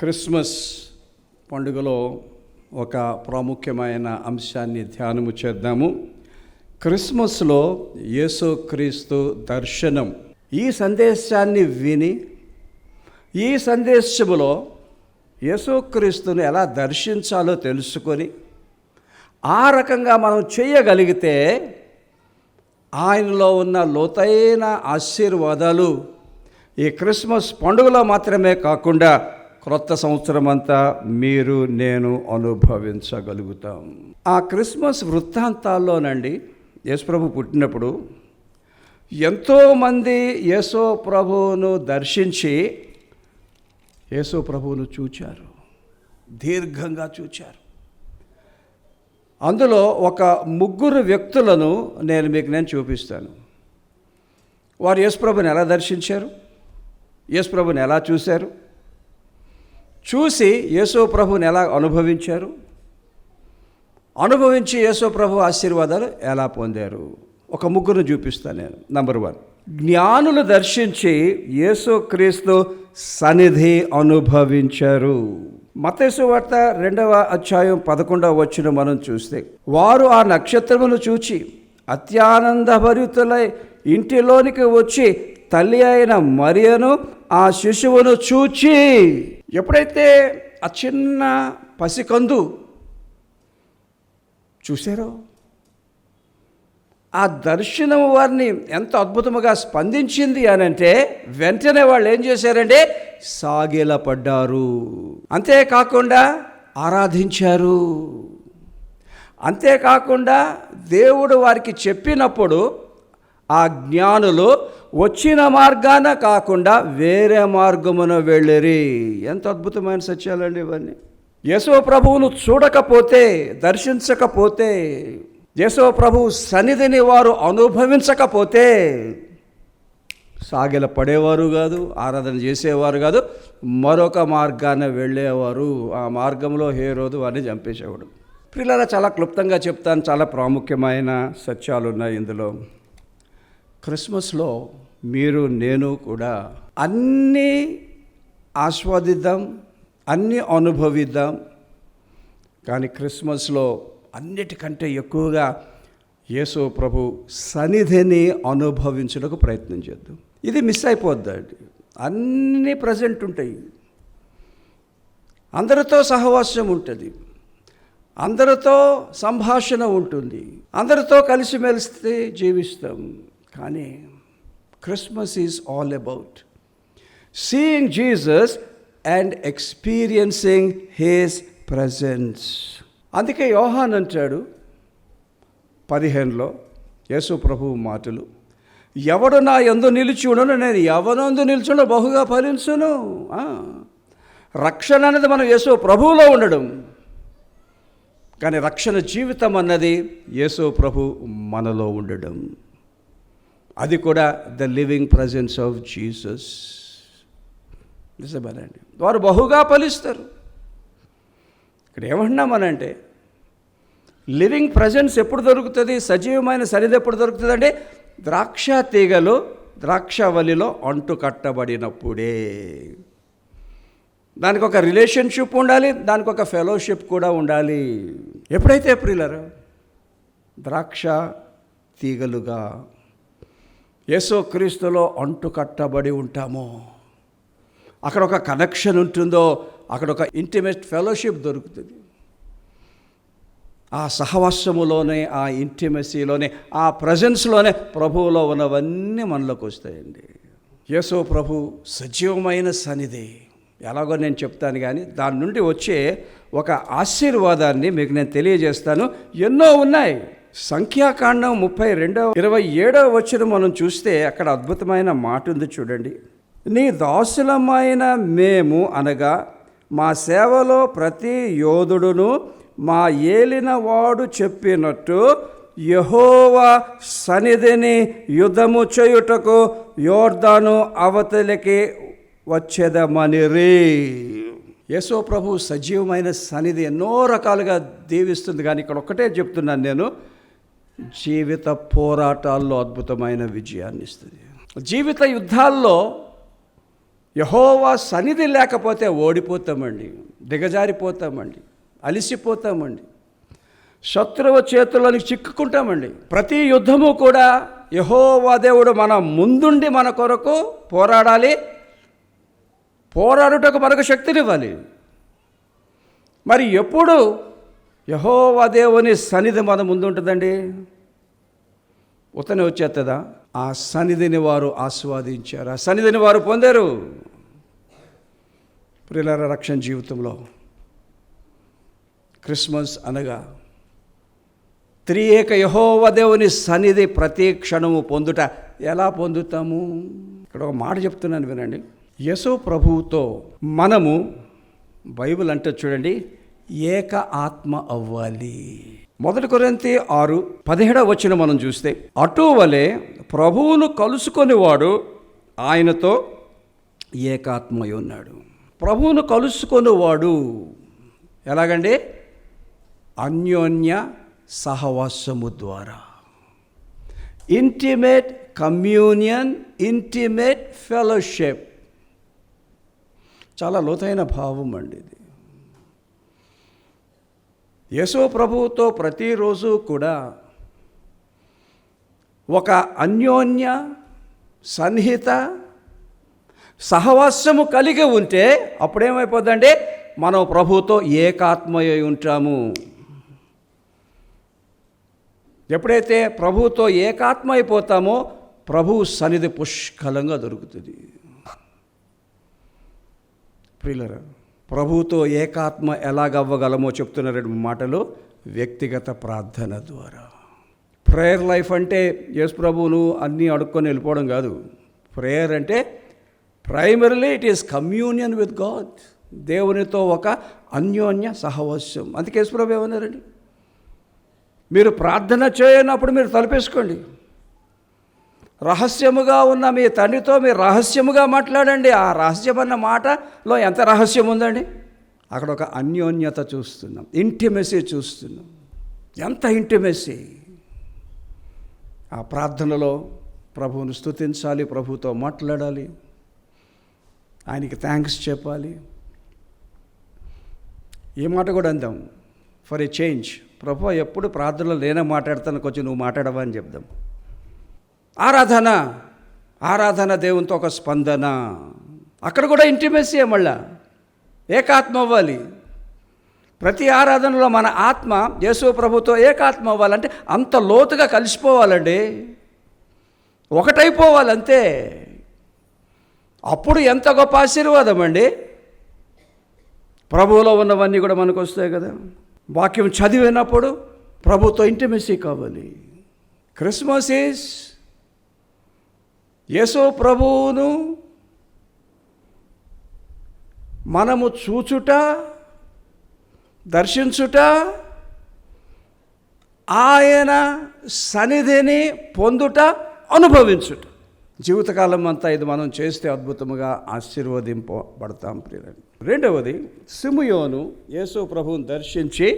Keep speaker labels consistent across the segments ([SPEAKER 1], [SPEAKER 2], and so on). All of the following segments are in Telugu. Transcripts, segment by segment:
[SPEAKER 1] క్రిస్మస్ పండుగలో ఒక ప్రాముఖ్యమైన అంశాన్ని ధ్యానము చేద్దాము. క్రిస్మస్లో యేసుక్రీస్తు దర్శనం. ఈ సందేశాన్ని విని ఈ సందేశములో యేసుక్రీస్తుని ఎలా దర్శించాలో తెలుసుకొని ఆ రకంగా మనం చేయగలిగితే ఆయనలో ఉన్న లోతైన ఆశీర్వాదాలు ఈ క్రిస్మస్ పండుగలో మాత్రమే కాకుండా క్రొత్త సంవత్సరం అంతా మీరు నేను అనుభవించగలుగుతాం. ఆ క్రిస్మస్ వృత్తాంతాల్లోనండి యేసుప్రభు పుట్టినప్పుడు ఎంతోమంది యేసో ప్రభువును దర్శించి యేసో ప్రభువును చూచారు. దీర్ఘంగా చూచారు. అందులో ఒక ముగ్గురు వ్యక్తులను నేను మీకు నేను చూపిస్తాను. వారు యేసుప్రభుని ఎలా దర్శించారు? యేసుప్రభుని ఎలా చూశారు? చూసి యేసు ప్రభుని ఎలా అనుభవించారు? అనుభవించి యేసు ప్రభు ఆశీర్వాదాలు ఎలా పొందారు? ఒక ముగ్గురు చూపిస్తాను నేను. నంబర్ వన్ జ్ఞానులు దర్శించి యేసుక్రీస్తు సన్నిధి అనుభవించారు. మతేసు వార్త రెండవ అధ్యాయం పదకొండవ వచ్చిన మనం చూస్తే వారు ఆ నక్షత్రమును చూచి అత్యానందభరితులై ఇంటిలోనికి వచ్చి తల్లి అయిన మరియను ఆ శిశువును చూచి ఎప్పుడైతే ఆ చిన్న పసికందు చూశారో ఆ దర్శనం వారిని ఎంత అద్భుతముగా స్పందించింది అని అంటే వెంటనే వాళ్ళు ఏం చేశారంటే సాగిలపడ్డారు. అంతేకాకుండా ఆరాధించారు. అంతేకాకుండా దేవుడు వారికి చెప్పినప్పుడు ఆ జ్ఞానులు వచ్చిన మార్గాన కాకుండా వేరే మార్గమున వెళ్ళరి. ఎంత అద్భుతమైన సత్యాలండి ఇవన్నీ. యేసో ప్రభువును చూడకపోతే దర్శించకపోతే యేసో ప్రభు సన్నిధిని వారు అనుభవించకపోతే సాగిల పడేవారు కాదు ఆరాధన చేసేవారు కాదు మరొక మార్గాన వెళ్ళేవారు. ఆ మార్గంలో హే రోజు వారిని చంపేసేవాడు. పిల్లల చాలా క్లుప్తంగా చెప్తాను చాలా ప్రాముఖ్యమైన సత్యాలు ఉన్నాయి ఇందులో. క్రిస్మస్లో మీరు నేను కూడా అన్నీ ఆస్వాదిద్దాం అన్నీ అనుభవిద్దాం. కానీ క్రిస్మస్లో అన్నిటికంటే ఎక్కువగా యేసు ప్రభు సన్నిధిని అనుభవించడానికి ప్రయత్నం చేద్దాం. ఇది మిస్ అయిపోద్దండి అన్నీ ప్రజెంట్ ఉంటాయి. అందరితో సహవాసం ఉంటుంది. అందరితో సంభాషణ ఉంటుంది. అందరితో కలిసిమెలిస్తే జీవిస్తాం. కానీ Christmas is all about seeing Jesus and experiencing his presence అందుకే యోహాన్ అంటాడు పదిహేనులో యేసు ప్రభువు మాటలు ఎవడు నా ఎందు నిలిచుండను నేను ఎవనందు నిల్చుండో బహుగా ఫలించును. రక్షణ అనేది మనం యేసు ప్రభువులో ఉండడం కానీ రక్షణ జీవితం అన్నది యేసు ప్రభు మనలో ఉండడం. అది కూడా the living presence of Jesus నిజమేనండి. వారు బహుగా ఫలిస్తారు. ఇక్కడ ఏమంటున్నామనంటే లివింగ్ ప్రజెన్స్ ఎప్పుడు దొరుకుతుంది? సజీవమైన సరిది ఎప్పుడు దొరుకుతుంది అంటే ద్రాక్ష తీగలు ద్రాక్షవల్లిలో అంటు కట్టబడినప్పుడే. దానికి ఒక రిలేషన్షిప్ ఉండాలి దానికి ఒక ఫెలోషిప్ కూడా ఉండాలి. ఎప్పుడైతే ఎప్పుడు ద్రాక్ష తీగలుగా యేసో క్రీస్తులో అంటు కట్టబడి ఉంటామో. అక్కడ ఒక కనెక్షన్ ఉంటుందో అక్కడ ఒక ఇంటిమేట్ ఫెలోషిప్ దొరుకుతుంది. ఆ సహవాసములోనే ఆ ఇంటిమసీలోనే ఆ ప్రజెన్స్లోనే ప్రభువులో ఉన్నవన్నీ మనలోకి వస్తాయండి. యేసో ప్రభు సజీవమైన సన్నిధి. ఎలాగో నేను చెప్తాను కానీ దాని నుండి వచ్చే ఒక ఆశీర్వాదాన్ని మీకు నేను తెలియజేస్తాను. ఎన్నో ఉన్నాయి. సంఖ్యాకాండం ముప్పై రెండవ ఇరవై ఏడవ వచ్చిన మనం చూస్తే అక్కడ అద్భుతమైన మాట ఉంది చూడండి. నీ దాసులమైన మేము అనగా మా సేవలో ప్రతి యోధుడును మా ఏలినవాడు చెప్పినట్టు యహోవా సన్నిధిని యుద్ధము చేయుటకు యోర్ధాను అవతలికి వచ్చేదమనిరి. యేసో ప్రభు సజీవమైన సన్నిధి ఎన్నో రకాలుగా దీవిస్తుంది. కానీ ఇక్కడ ఒక్కటే చెప్తున్నాను నేను. జీవిత పోరాటాల్లో అద్భుతమైన విజయాన్ని ఇస్తుంది. జీవిత యుద్ధాల్లో యహోవా సన్నిధి లేకపోతే ఓడిపోతామండి దిగజారిపోతామండి అలిసిపోతామండి శత్రువు చేతుల్లోని చిక్కుకుంటామండి. ప్రతి యుద్ధము కూడా యహోవా దేవుడు మన ముందుండి మన కొరకు పోరాడాలి పోరాడుటకు మనకు శక్తినివ్వాలి. మరి ఎప్పుడు యహోవా దేవుని సన్నిధి మన ముందు ఉంటుందండి ఉతనే వచ్చేస్తుందా ఆ సన్నిధిని వారు ఆస్వాదించారు. ఆ సన్నిధిని వారు పొందారు. ప్రిలర రక్షణ జీవితంలో క్రిస్మస్ అనగా త్రియేక యహోవ దేవుని సన్నిధి ప్రతి క్షణము పొందుట ఎలా పొందుతాము? ఇక్కడ ఒక మాట చెప్తున్నాను వినండి. యశో ప్రభువుతో మనము బైబిల్ అంటే చూడండి ఏక ఆత్మ అవ్వాలి. మొదటి కొరంతి ఆరు పదిహేడవ వచ్చిన మనం చూస్తే అటువలే ప్రభువును కలుసుకొనివాడు ఆయనతో ఏకాత్మై ఉన్నాడు. ప్రభువును కలుసుకొనివాడు ఎలాగండి? అన్యోన్య సహవాసము ద్వారా. ఇంటిమేట్ కమ్యూనియన్ ఇంటిమేట్ ఫెలోషిప్ చాలా లోతైన భావం అండి ఇది. యశో ప్రభువుతో ప్రతిరోజు కూడా ఒక అన్యోన్య సన్నిహిత సహవాసము కలిగి ఉంటే అప్పుడేమైపోద్దంటే మనం ప్రభువుతో ఏకాత్మయ్య ఉంటాము ఎప్పుడైతే ప్రభువుతో ఏకాత్మ అయిపోతామో ప్రభువు సన్నిధి పుష్కలంగా దొరుకుతుంది. ప్రియులరా ప్రభుతో ఏకాత్మ ఎలాగవ్వగలమో చెప్తున్న రెండు మాటలు వ్యక్తిగత ప్రార్థన ద్వారా. ప్రేయర్ లైఫ్ అంటే యేసు ప్రభువును అన్నీ అడుక్కొని వెళ్ళిపోవడం కాదు. ప్రేయర్ అంటే primarily it is communion with God దేవునితో ఒక అన్యోన్య సహవాస్యం అందుకే యేసు ప్రభు ఏమన్నారండి? మీరు ప్రార్థన చేయనప్పుడు మీరు తలపేసుకోండి. రహస్యముగా ఉన్న మీ తండ్రితో మీరు రహస్యముగా మాట్లాడండి. ఆ రహస్యమన్న మాటలో ఎంత రహస్యం ఉందండి అక్కడ ఒక అన్యోన్యత చూస్తున్నాం. ఇంటిమెసీ చూస్తున్నాం. ఎంత ఇంటిమెసీ? ఆ ప్రార్థనలో ప్రభువును స్తుతించాలి ప్రభుతో మాట్లాడాలి. ఆయనకి థ్యాంక్స్ చెప్పాలి. ఏ మాట కూడా అందాం. For a change. ప్రభు ఎప్పుడు ప్రార్థనలో నేనే మాట్లాడతాను కొంచెం నువ్వు మాట్లాడవా అని చెప్దాం. ఆరాధన ఆరాధన దేవునితో ఒక స్పందన. అక్కడ కూడా ఇంటిమెసీ మళ్ళా. ఏకాత్మ అవ్వాలి. ప్రతి ఆరాధనలో మన ఆత్మ యేసు ప్రభుతో ఏకాత్మ అవ్వాలంటే అంత లోతుగా కలిసిపోవాలండి. ఒకటైపోవాలి అంతే. అప్పుడు ఎంత గొప్ప ఆశీర్వాదం అండి. ప్రభువులో ఉన్నవన్నీ కూడా మనకు వస్తాయి కదా. వాక్యం చదివినప్పుడు ప్రభుతో ఇంటిమెసీ కావాలి. క్రిస్మస్ ఈజ్ యేసు ప్రభువును మనము చూచుట దర్శించుట ఆయన సన్నిధిని పొందుట అనుభవించుట. జీవితకాలం అంతా ఇది మనం చేస్తే అద్భుతముగా ఆశీర్వదింపబడతాం ప్రియులని రెండవది సిముయోను యేసు ప్రభువును దర్శించి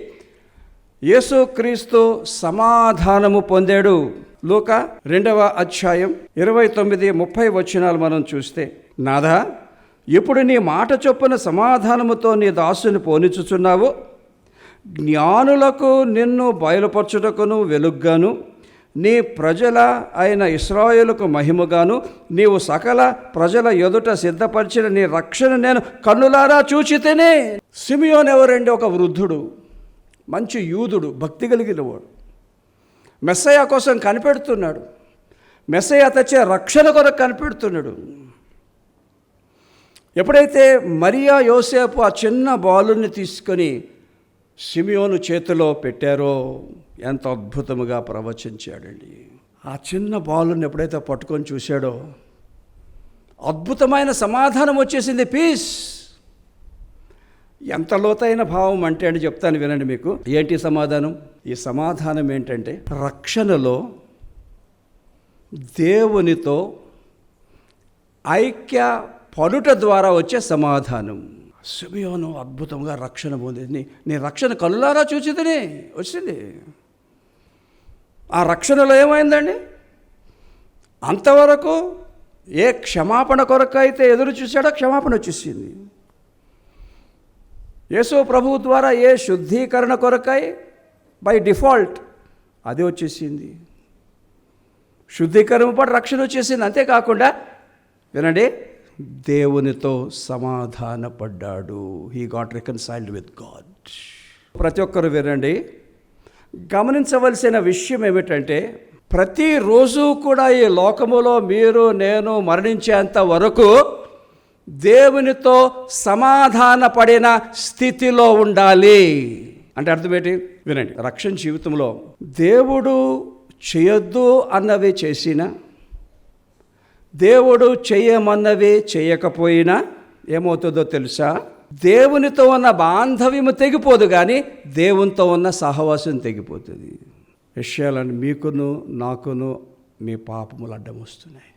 [SPEAKER 1] యేసుక్రీస్తు సమాధానము పొందాడు. లోక రెండవ అధ్యాయం ఇరవై తొమ్మిది ముప్పై వచనాలు మనం చూస్తే నాదా ఇప్పుడు నీ మాట చొప్పున సమాధానముతో నీ దాసుని పోనిచుచున్నావు జ్ఞానులకు నిన్ను బయలుపరచుటకును వెలుగ్గాను నీ ప్రజల అయిన ఇస్రాయేలుకు మహిమగాను నీవు సకల ప్రజల ఎదుట సిద్ధపరిచిన నీ రక్షణ నేను కన్నులారా చూచితేనే. సిమియోన్ ఎవరండి ఒక వృద్ధుడు మంచి యూదుడు భక్తి కలిగిన వాడు మెస్సయ్య కోసం కనిపెడుతున్నాడు. మెస్సయ్య తెచ్చే రక్షణ కొరకు కనిపెడుతున్నాడు. ఎప్పుడైతే మరియా యోసేపు ఆ చిన్న బాలుని తీసుకొని సిమియోను చేతిలో పెట్టారో ఎంత అద్భుతముగా ప్రవచించాడండి. ఆ చిన్న బాలుని ఎప్పుడైతే పట్టుకొని చూశాడో అద్భుతమైన సమాధానం వచ్చేసింది. పీస్! ఎంత లోతైన భావం అంటే అని చెప్తాను వినండి మీకు. ఏంటి సమాధానం? ఈ సమాధానం ఏంటంటే రక్షణలో దేవునితో ఐక్య పలుట ద్వారా వచ్చే సమాధానం. సుమియోను అద్భుతంగా రక్షణ పొందింది నీ రక్షణ కళ్ళారా చూచితేనే వచ్చింది. ఆ రక్షణలో ఏమైందండి? అంతవరకు ఏ క్షమాపణ కొరకు అయితే ఎదురు చూశాడో క్షమాపణ వచ్చేసింది. యేసు ప్రభువు ద్వారా ఏ శుద్ధీకరణ కొరకై బై డిఫాల్ట్ అది వచ్చేసింది. శుద్ధీకరణ పాటు రక్షణ వచ్చేసింది. అంతేకాకుండా వినండి దేవునితో సమాధానపడ్డాడు. He got reconciled with God ప్రతి ఒక్కరు వినండి. గమనించవలసిన విషయం ఏమిటంటే ప్రతిరోజు కూడా ఈ లోకములో మీరు నేను మరణించేంత వరకు దేవునితో సమాధాన పడిన స్థితిలో ఉండాలి. అంటే అర్థం ఏంటి వినండి. రక్షణ జీవితంలో దేవుడు చేయొద్దు అన్నవి చేసిన దేవుడు చేయమన్నవి చేయకపోయినా ఏమవుతుందో తెలుసా? దేవునితో ఉన్న బాంధవ్యము తెగిపోదు కానీ దేవునితో ఉన్న సహవాసం తెగిపోతుంది. విషయాలను మీకును నాకును మీ పాపములు అడ్డం వస్తున్నాయి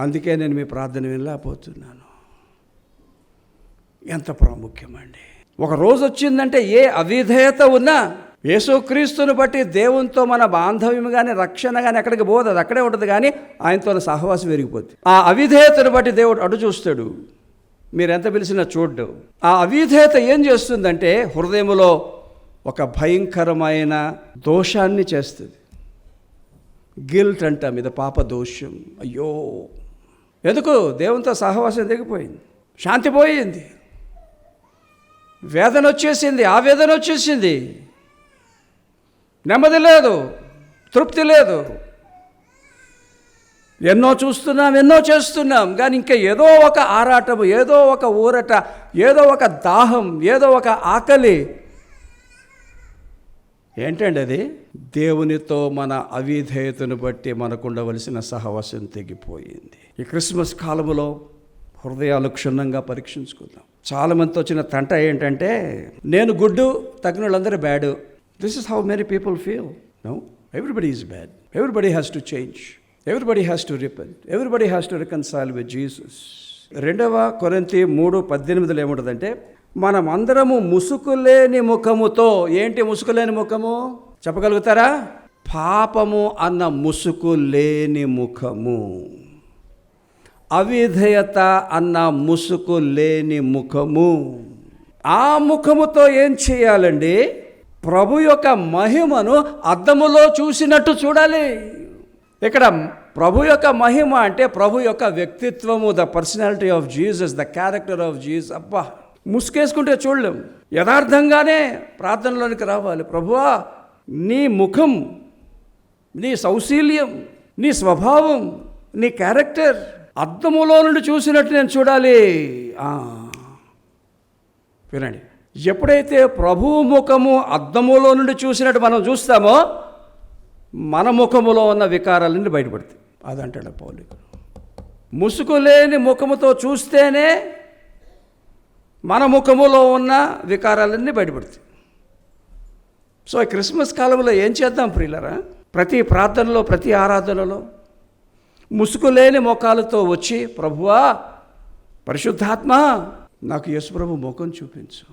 [SPEAKER 1] అందుకే నేను మీ ప్రార్థన వినలేకపోతున్నాను. ఎంత ప్రాముఖ్యమండి. ఒక రోజు వచ్చిందంటే ఏ అవిధేయత ఉన్నా యేసుక్రీస్తుని బట్టి దేవునితో మన బాంధవ్యం కానీ రక్షణ కానీ ఎక్కడికి పోదు అది అక్కడే ఉంటుంది కానీ ఆయనతో సహవాసం పెరిగిపోతుంది ఆ అవిధేయతను బట్టి దేవుడు అటు చూస్తాడు. మీరు ఎంత పిలిచినా చూడ్డు. ఆ అవిధేయత ఏం చేస్తుందంటే హృదయంలో ఒక భయంకరమైన దోషాన్ని చేస్తుంది. గిల్ట్ అంటాం ఇది పాప దోషం. అయ్యో! ఎందుకు? దేవునితో సహవాసం దిగిపోయింది శాంతి పోయింది. వేదన వచ్చేసింది. ఆవేదన వచ్చేసింది. నెమ్మది లేదు. తృప్తి లేదు. ఎన్నో చూస్తున్నాం ఎన్నో చేస్తున్నాం కానీ ఇంకా ఏదో ఒక ఆరాటము ఏదో ఒక ఊరట ఏదో ఒక దాహం ఏదో ఒక ఆకలి. ఏంటండి అది? దేవునితో మన అవిధేయతను బట్టి మనకు ఉండవలసిన సహవాసం తెగిపోయింది. ఈ క్రిస్మస్ కాలంలో హృదయాలు క్షుణ్ణంగా పరీక్షించుకుందాం. చాలామందితో వచ్చిన తంట ఏంటంటే నేను గుడ్డు తగిన వాళ్ళందరూ bad. This is how many people feel no everybody is bad everybody has to change everybody has to repent everybody has to reconcile with Jesus రెండవ కొరంతి మూడు పద్దెనిమిదిలో ఏముంటుందంటే మనం అందరము ముసుకులేని ముఖముతో. ఏంటి ముసుకులేని ముఖము? చెప్పగలుగుతారా? పాపము అన్న ముసుకు లేని ముఖము. అవిధేయత అన్న ముసుకు లేని ముఖము. ఆ ముఖముతో ఏం చేయాలండి? ప్రభు యొక్క మహిమను అద్దములో చూసినట్టు చూడాలి. ఇక్కడ ప్రభు యొక్క మహిమ అంటే ప్రభు యొక్క వ్యక్తిత్వము the personality of Jesus the character of Jesus అబ్బా ముసుకేసుకుంటే చూడలేం. యథార్థంగానే ప్రార్థనలోనికి రావాలి. ప్రభువా నీ ముఖం నీ సౌశీల్యం నీ స్వభావం నీ క్యారెక్టర్ అద్దములో నుండి చూసినట్టు నేను చూడాలి. వినండి. ఎప్పుడైతే ప్రభు ముఖము అద్దములో నుండి చూసినట్టు మనం చూస్తామో మన ముఖములో ఉన్న వికారాలన్నీ బయటపడతాయి. అదంటాడు పౌలు. ముసుగు లేని ముఖముతో చూస్తేనే మన ముఖములో ఉన్న వికారాలన్నీ బయటపడతాయి. సో ఈ క్రిస్మస్ కాలంలో ఏం చేద్దాం ప్రియులరా? ప్రతి ప్రార్థనలో ప్రతి ఆరాధనలో ముసుగులేని ముఖాలతో వచ్చి ప్రభువా పరిశుద్ధాత్మ నాకు యేసుప్రభు ముఖం చూపించు.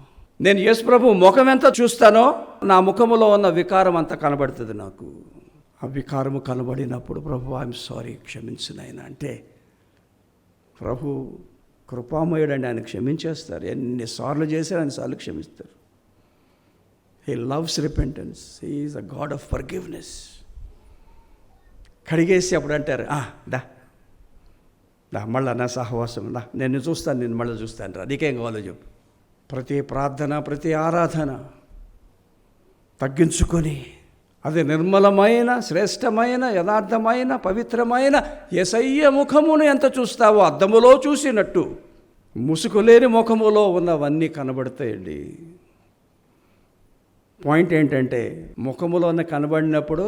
[SPEAKER 1] నేను యేసుప్రభు ముఖం ఎంత చూస్తానో నా ముఖములో ఉన్న వికారం అంత కనబడుతుంది నాకు. ఆ వికారము కనబడినప్పుడు ప్రభు ఐఎమ్ సారీ క్షమించినాయన అంటే ప్రభు కృపామయుడండి ఆయన క్షమించేస్తారు. ఎన్నిసార్లు చేశారు అన్నిసార్లు క్షమిస్తారు. He loves repentance he is a God of forgiveness కడిగేసి అప్పుడు అంటారు "ఆ, దా. దా మళ్ళా నా సహవాసం దా. నేను చూస్తాను నేను మళ్ళీ చూస్తాను రా. నీకేం కావాలో చెప్పు. ప్రతి ప్రార్థన ప్రతి ఆరాధన తగ్గించుకొని అది నిర్మలమైన శ్రేష్టమైన యథార్థమైన పవిత్రమైన ఎసయ్య ముఖమును ఎంత చూస్తావో అద్దములో చూసినట్టు ముసుగులేని ముఖములో ఉన్నవన్నీ కనబడతాయండి. పాయింట్ ఏంటంటే ముఖములోనే కనబడినప్పుడు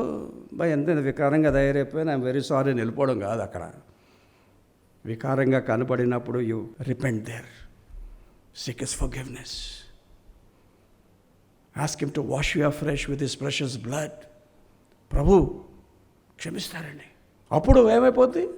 [SPEAKER 1] బా ఎంత వికారంగా తయారైపోయినా ఐమ్ వెరీ సారీ నిలిపోవడం కాదు అక్కడ. వికారంగా కనబడినప్పుడు you repent there sick is forgiveness ask him to wash you fresh with his precious blood. ప్రభు క్షమిస్తారండి అప్పుడు ఏమైపోద్ది?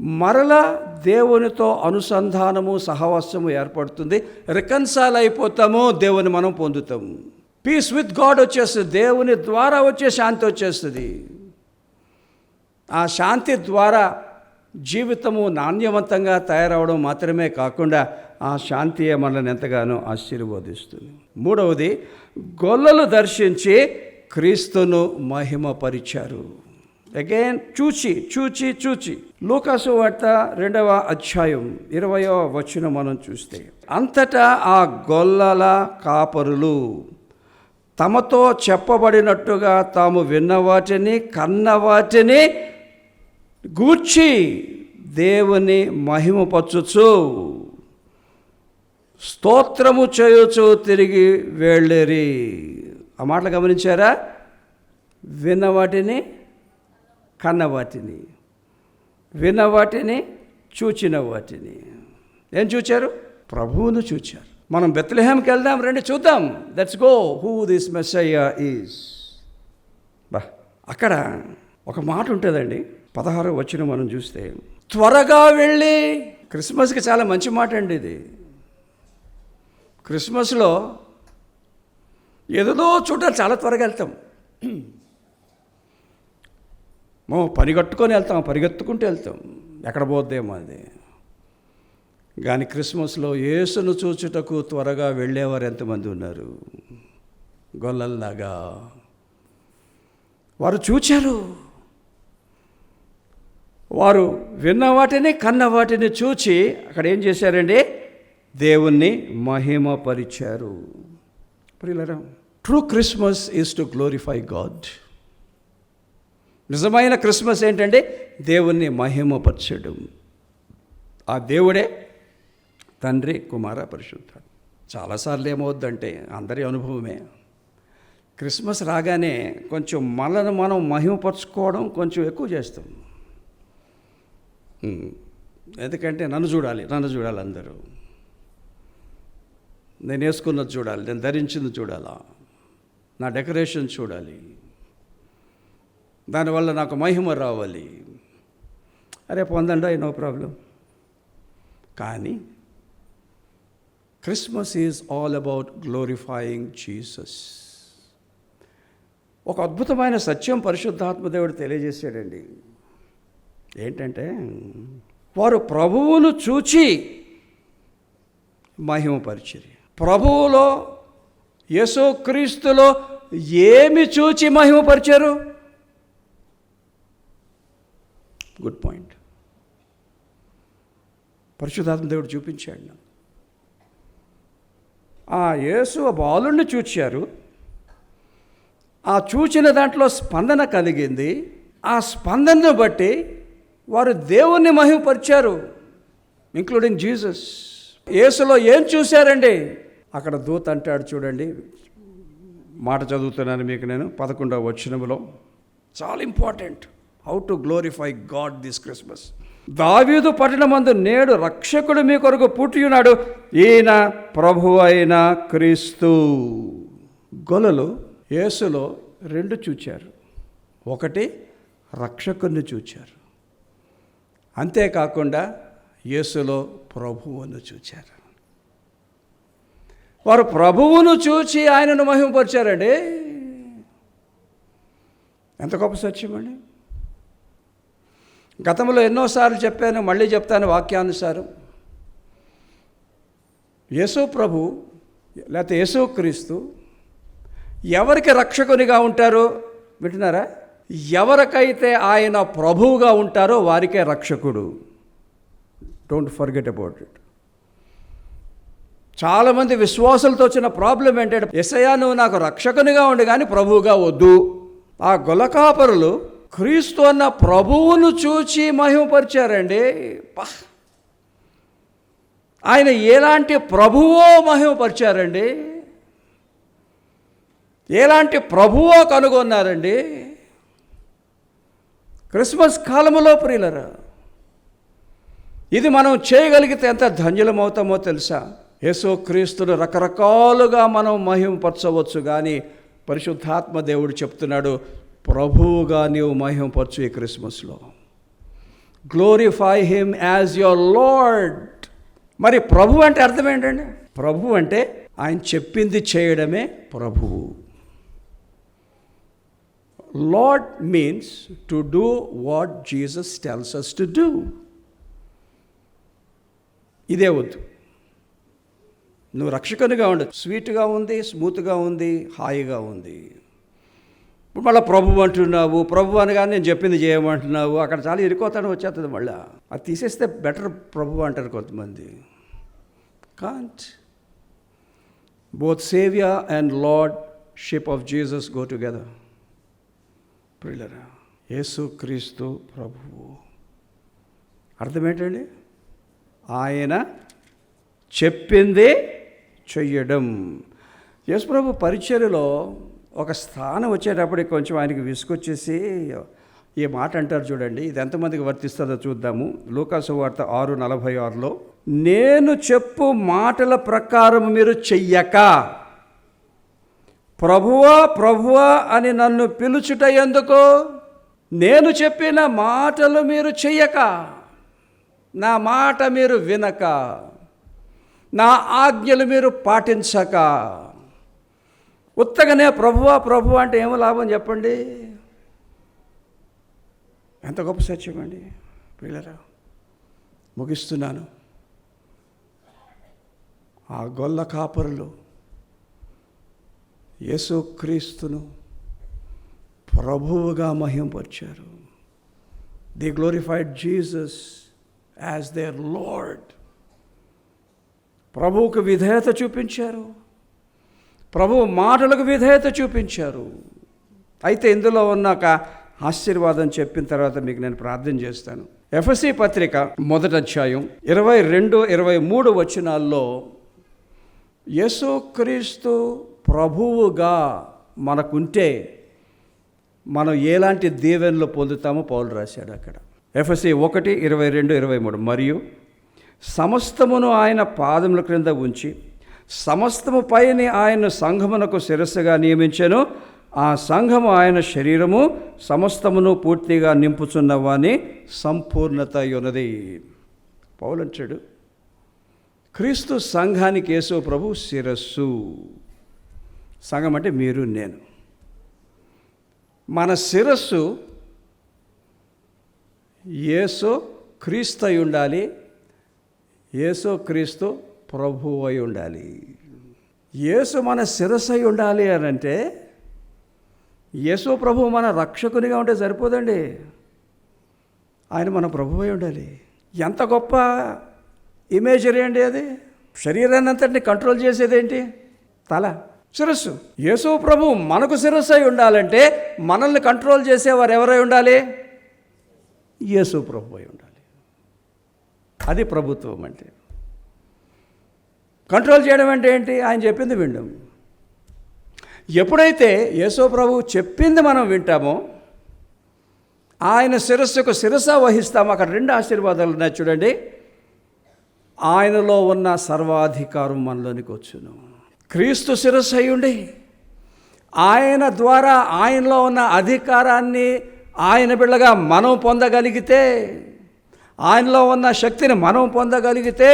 [SPEAKER 1] మరలా దేవునితో అనుసంధానము సహవాసము ఏర్పడుతుంది. రికన్సాల్ అయిపోతాము దేవుని మనం పొందుతాము. పీస్ విత్ గాడ్ వచ్చేస్తుంది. దేవుని ద్వారా వచ్చే శాంతి వచ్చేస్తుంది. ఆ శాంతి ద్వారా జీవితము నాణ్యవంతంగా తయారవడం మాత్రమే కాకుండా ఆ శాంతియే మనల్ని ఎంతగానో ఆశీర్వదిస్తుంది. మూడవది గొల్లలు దర్శించి క్రీస్తును మహిమపరిచారు. అగైన్ చూచి చూచి చూచి. లూకాసు వార్త రెండవ అధ్యాయం ఇరవయో వచ్చిన మనం చూస్తే అంతటా ఆ గొల్లల కాపరులు తమతో చెప్పబడినట్టుగా తాము విన్న వాటిని కన్న వాటిని గూర్చి దేవుని మహిమపచ్చుచు. స్తోత్రము చేయుచు తిరిగి వెళ్ళేరి. ఆ మాటలు గమనించారా? విన్న వాటిని కన్న వాటిని. విన్న వాటిని చూచిన వాటిని. ఏం చూచారు? ప్రభువును చూచారు. మనం బెత్లహేమ్కి వెళ్దాం రండి చూద్దాం. That's go who this Messiah is బా అక్కడ ఒక మాట ఉంటుందండి. పదహారు వచ్చిన మనం చూస్తే త్వరగా వెళ్ళి క్రిస్మస్కి చాలా మంచి మాట అండి ఇది. క్రిస్మస్లో ఏదో చోట చాలా త్వరగా వెళ్తాం. మో పరిగెట్టుకొని వెళ్తాం పరిగెత్తుకుంటూ వెళ్తాం. ఎక్కడ పోద్దేమో అది. కానీ క్రిస్మస్లో యేసును చూచుటకు త్వరగా వెళ్ళేవారు ఎంతమంది ఉన్నారు? గొల్లల్లాగా. వారు చూచారు. వారు విన్న వాటిని కన్న వాటిని చూచి అక్కడ ఏం చేశారండి? దేవుణ్ణి మహిమపరిచారు. ప్రియులరా true Christmas is to glorify God. నిజమైన క్రిస్మస్ ఏంటంటే దేవుణ్ణి మహిమపరచడం. ఆ దేవుడే తండ్రి కుమార పరిశుద్ధుడు. చాలాసార్లు ఏమవుద్దంటే అందరి అనుభవమే. క్రిస్మస్ రాగానే కొంచెం మనల్ని మనం మహిమపరచుకోవడం కొంచెం ఎక్కువ చేస్తాం. ఎందుకంటే నన్ను చూడాలి నన్ను చూడాలి అందరూ. నేను వేసుకున్నది చూడాలి నేను ధరించింది చూడాలా? నా డెకరేషన్ చూడాలి. దానివల్ల నాకు మహిమ రావాలి. అరే పొందండి నో ప్రాబ్లం. కానీ Christmas is all about glorifying Jesus ఒక అద్భుతమైన సత్యం పరిశుద్ధాత్మదేవుడు తెలియజేశాడండి. ఏంటంటే వారు ప్రభువును చూచి మహిమపరిచిరి. ప్రభువులో యేసుక్రీస్తులో ఏమి చూచి మహిమపరిచారు? Good point. పరిశుద్ధాత్మ దేవుడు చూపించాడు నాకు. ఆ యేసు బాలుణ్ణి చూచారు. ఆ చూచిన దాంట్లో స్పందన కలిగింది. ఆ స్పందనను బట్టి వారు దేవుణ్ణి మహిమపరిచారు ఇంక్లూడింగ్ జీసస్ యేసులో ఏం చూశారండి? అక్కడ దూత అంటాడు చూడండి. మాట చదువుతున్నాను మీకు నేను పదకొండవ వచ్చినములో చాలా important how to glorify God this Christmas దావీదు పట్టణమందు నేడు రక్షకుడు మీ కొరకు పుట్టియున్నాడు ఈయన ప్రభు అయిన క్రీస్తు. గొలలు యేసులో రెండు చూచారు. ఒకటి రక్షకుని చూచారు. అంతేకాకుండా యేసులో ప్రభువును చూచారు. వారు ప్రభువును చూచి ఆయనను మహిమపరిచారండి ఎంత గొప్ప సత్యం అండి. గతంలో ఎన్నోసార్లు చెప్పాను మళ్ళీ చెప్తాను వాక్యానుసారం. యేసు ప్రభు లేకపోతే యేసు క్రీస్తు ఎవరికి రక్షకునిగా ఉంటారో వింటున్నారా? ఎవరికైతే ఆయన ప్రభువుగా ఉంటారో వారికే రక్షకుడు. డోంట్ ఫర్గెట్ అబౌట్ ఇట్ చాలామంది విశ్వాసులతో వచ్చిన ప్రాబ్లం ఏంటంటే ఎసయా నువ్వు నాకు రక్షకునిగా ఉండి కానీ ప్రభువుగా వద్దు. ఆ గొలకాపరులు క్రీస్తు అన్న ప్రభువును చూచి మహిమపరిచారండి. పా. ఆయన ఎలాంటి ప్రభువో మహిమపరిచారండి. ఎలాంటి ప్రభువో కనుగొన్నారండి. క్రిస్మస్ కాలంలో ప్రియులరా ఇది మనం చేయగలిగితే ఎంత ధన్యులమవుతామో తెలుసా? యేసు క్రీస్తును రకరకాలుగా మనం మహిమపరచవచ్చు కానీ పరిశుద్ధాత్మ దేవుడు చెప్తున్నాడు ప్రభువుగా నీవు మహిమపరచు ఈ క్రిస్మస్లో. Glorify him as your Lord మరి ప్రభు అంటే అర్థం ఏంటండి? ప్రభు అంటే ఆయన చెప్పింది చేయడమే ప్రభువు Lord means to do what Jesus tells us to do ఇదే వద్దు. నువ్వు రక్షకునిగా ఉండు. స్వీట్గా ఉంది స్మూత్గా ఉంది హాయిగా ఉంది. ఇప్పుడు మళ్ళీ ప్రభు అంటున్నావు ప్రభు అనగానే నేను చెప్పింది చేయమంటున్నావు అక్కడ చాలా ఇరుకోతాను వచ్చేస్తుంది మళ్ళీ. అది తీసేస్తే బెటర్ ప్రభు అంటారు కొంతమంది. Can't both saviour and lordship of Jesus go together ప్రియులరా యేసు క్రీస్తు ప్రభువు. అర్థం ఏంటండి ఆయన చెప్పింది చెయ్యడం. యేసు ప్రభు పరిచర్యలో ఒక స్థానం వచ్చేటప్పటికి కొంచెం ఆయనకి విసుకొచ్చేసి ఈ మాట అంటారు చూడండి ఇది ఎంతమందికి వర్తిస్తుందో చూద్దాము. లూకాసు వార్త ఆరు నలభై ఆరులో నేను చెప్పు మాటల ప్రకారం మీరు చెయ్యక. ప్రభువా ప్రభువా అని నన్ను పిలుచుట ఎందుకు? నేను చెప్పిన మాటలు మీరు చెయ్యక. నా మాట మీరు వినక. నా ఆజ్ఞలు మీరు పాటించక. ఉత్తగానే ప్రభువా ప్రభు అంటే ఏమో లాభం చెప్పండి. ఎంత గొప్ప సత్యం అండి పిల్లరా ముగిస్తున్నాను. ఆ గొల్ల కాపరులు యేసుక్రీస్తును ప్రభువుగా మహింపరిచారు. They glorified Jesus as their Lord ప్రభువుకు విధేయత చూపించారు. ప్రభువు మాటలకు విధేయత చూపించారు. అయితే ఇందులో ఉన్న ఒక ఆశీర్వాదం చెప్పిన తర్వాత మీకు నేను ప్రార్థన చేస్తాను. ఎఫ్ఎస్సి పత్రిక మొదటి అధ్యాయం ఇరవై రెండు ఇరవై మూడు వచనాల్లో యేసుక్రీస్తు ప్రభువుగా మనకుంటే మనం ఎలాంటి దీవెనలు పొందుతామో పౌలు రాశాడు అక్కడ. ఎఫ్ఎస్సి ఒకటి ఇరవై రెండు ఇరవై మూడు. మరియు సమస్తమును ఆయన పాదముల క్రింద ఉంచి సమస్తము పైని ఆయన సంఘమునకు శిరస్సుగా నియమించెను. ఆ సంఘము ఆయన శరీరము సమస్తమును పూర్తిగా నింపుచున్నవాని సంపూర్ణత ఉన్నది పౌలంచాడు క్రీస్తు సంఘానికి యేసు ప్రభు శిరస్సు. సంఘం అంటే మీరు నేను. మన శిరస్సు యేసు క్రీస్తు అయి ఉండాలి. యేసు క్రీస్తు ప్రభు అయి ఉండాలి. యేసు మన శిరస్సు అయి ఉండాలి అని అంటే యేసు ప్రభు మన రక్షకునిగా ఉంటే సరిపోదండి. ఆయన మన ప్రభు అయి ఉండాలి. ఎంత గొప్ప ఇమేజరీ అండి అది. శరీరాన్ని అంతటిని కంట్రోల్ చేసేది ఏంటి? తల. శిరస్సు. యేసు ప్రభు మనకు శిరస్సు అయి ఉండాలంటే మనల్ని కంట్రోల్ చేసేవారు ఎవరై ఉండాలి? యేసు ప్రభు అయి ఉండాలి. అది ప్రభుత్వం అంటే. కంట్రోల్ చేయడం అంటే ఏంటి? ఆయన చెప్పింది వినడం ఎప్పుడైతే యేసో ప్రభు చెప్పింది మనం వింటామో ఆయన శిరస్సుకు శిరస వహిస్తాము. అక్కడ రెండు ఆశీర్వాదాలు ఉన్నాయి చూడండి. ఆయనలో ఉన్న సర్వాధికారం మనలోనికి వచ్చును. క్రీస్తు శిరస్సు అయ్యుండి ఆయన ద్వారా ఆయనలో ఉన్న అధికారాన్ని ఆయన బిళ్ళగా మనం పొందగలిగితే ఆయనలో ఉన్న శక్తిని మనం పొందగలిగితే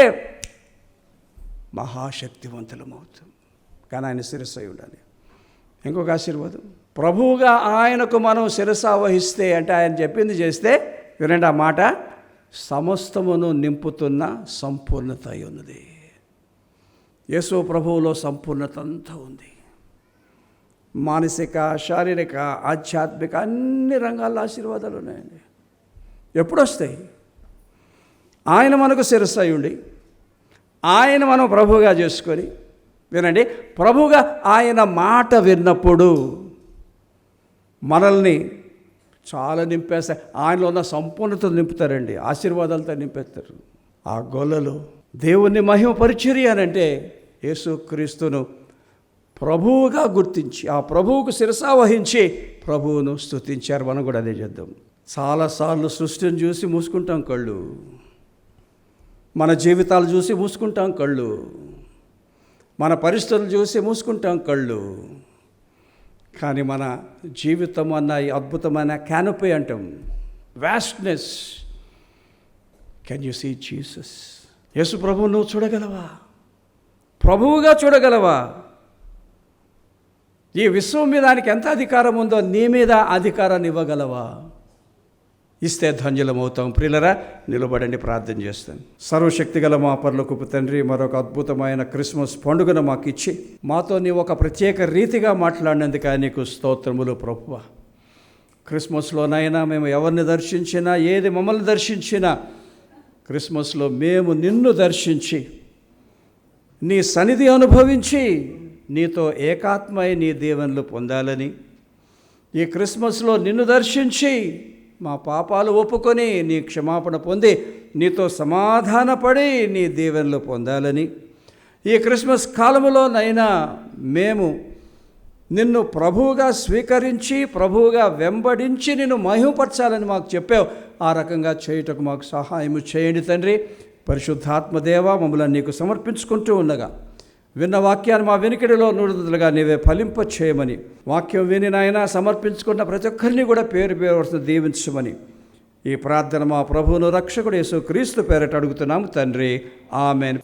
[SPEAKER 1] మహాశక్తివంతులమవుతాం. కానీ ఆయన శిరస్సు అయి ఉండాలి. ఇంకొక ఆశీర్వాదం. ప్రభువుగా ఆయనకు మనం శిరస వహిస్తే అంటే ఆయన చెప్పింది చేస్తే వినండి ఆ మాట. సమస్తమును నింపుతున్న సంపూర్ణత అయి ఉన్నది. యేసు ప్రభువులో సంపూర్ణత అంతా ఉంది. మానసిక శారీరక ఆధ్యాత్మిక అన్ని రంగాల్లో ఆశీర్వాదాలు ఉన్నాయండి. ఎప్పుడు వస్తాయి ఆయన మనకు శిరస్సు అయి ఉండి ఆయన మనం ప్రభువుగా చేసుకొని వినండి ప్రభుగా ఆయన మాట విన్నప్పుడు మనల్ని చాలా నింపేస్తాయి ఆయనలో ఉన్న సంపూర్ణత నింపుతారండి ఆశీర్వాదాలతో నింపేస్తారు. ఆ గొల్లలు దేవుణ్ణి మహిమపరిచర్య అని అంటే యేసుక్రీస్తును ప్రభువుగా గుర్తించి ఆ ప్రభువుకు శిరసా వహించి ప్రభువును స్తుతించారు. మనం కూడా అదే చేద్దాం. చాలాసార్లు సృష్టిని చూసి మూసుకుంటాం కళ్ళు. మన జీవితాలు చూసి మూసుకుంటాం కళ్ళు. మన పరిస్థితులు చూసి మూసుకుంటాం కళ్ళు. కానీ మన జీవితం అన్న ఈ అద్భుతమైన క్యానపీ అంటాం. Vastness can you see Jesus Yesu ప్రభువు నువ్వు చూడగలవా? ప్రభువుగా చూడగలవా? ఈ విశ్వం మీద దానికి ఎంత అధికారం ఉందో నీ మీద అధికారాన్ని ఇవ్వగలవా? ఇస్తే ధన్యులమవుతాం. ప్రియులరా నిలబడండి ప్రార్థన చేస్తాను. సర్వశక్తి గల మా పర్లకు తండ్రి మరొక అద్భుతమైన క్రిస్మస్ పండుగను మాకు ఇచ్చి మాతో నీ ఒక ప్రత్యేక రీతిగా మాట్లాడినందుక నీకు స్తోత్రములు ప్రభువ. క్రిస్మస్లోనైనా మేము ఎవరిని దర్శించినా ఏది మమ్మల్ని దర్శించినా క్రిస్మస్లో మేము నిన్ను దర్శించి నీ సన్నిధి అనుభవించి నీతో ఏకాత్మై నీ దీవెనలు పొందాలని ఈ క్రిస్మస్లో నిన్ను దర్శించి మా పాపాలు ఒప్పుకొని నీ క్షమాపణ పొంది నీతో సమాధానపడి నీ దీవెనలు పొందాలని. ఈ క్రిస్మస్ కాలములోనైనా మేము నిన్ను ప్రభువుగా స్వీకరించి ప్రభువుగా వెంబడించి నిన్ను మహిమపరచాలని మాకు చెప్పావు. ఆ రకంగా చేయుటకు మాకు సహాయం చేయండి తండ్రి. పరిశుద్ధాత్మదేవ మమ్మల్ని నీకు సమర్పించుకుంటూ ఉండగా. విన్న వాక్యాన్ని మా వెనుకడిలో నూడుదలుగా నీవే ఫలింప చేయమని. వాక్యం విని నాయన సమర్పించుకున్న ప్రతి ఒక్కరిని కూడా పేరు పేరు వరుస దీవించమని. ఈ ప్రార్థన మా ప్రభువును రక్షకుడు యేసు క్రీస్తు పేరట అడుగుతున్నాము తండ్రి. ఆమెను.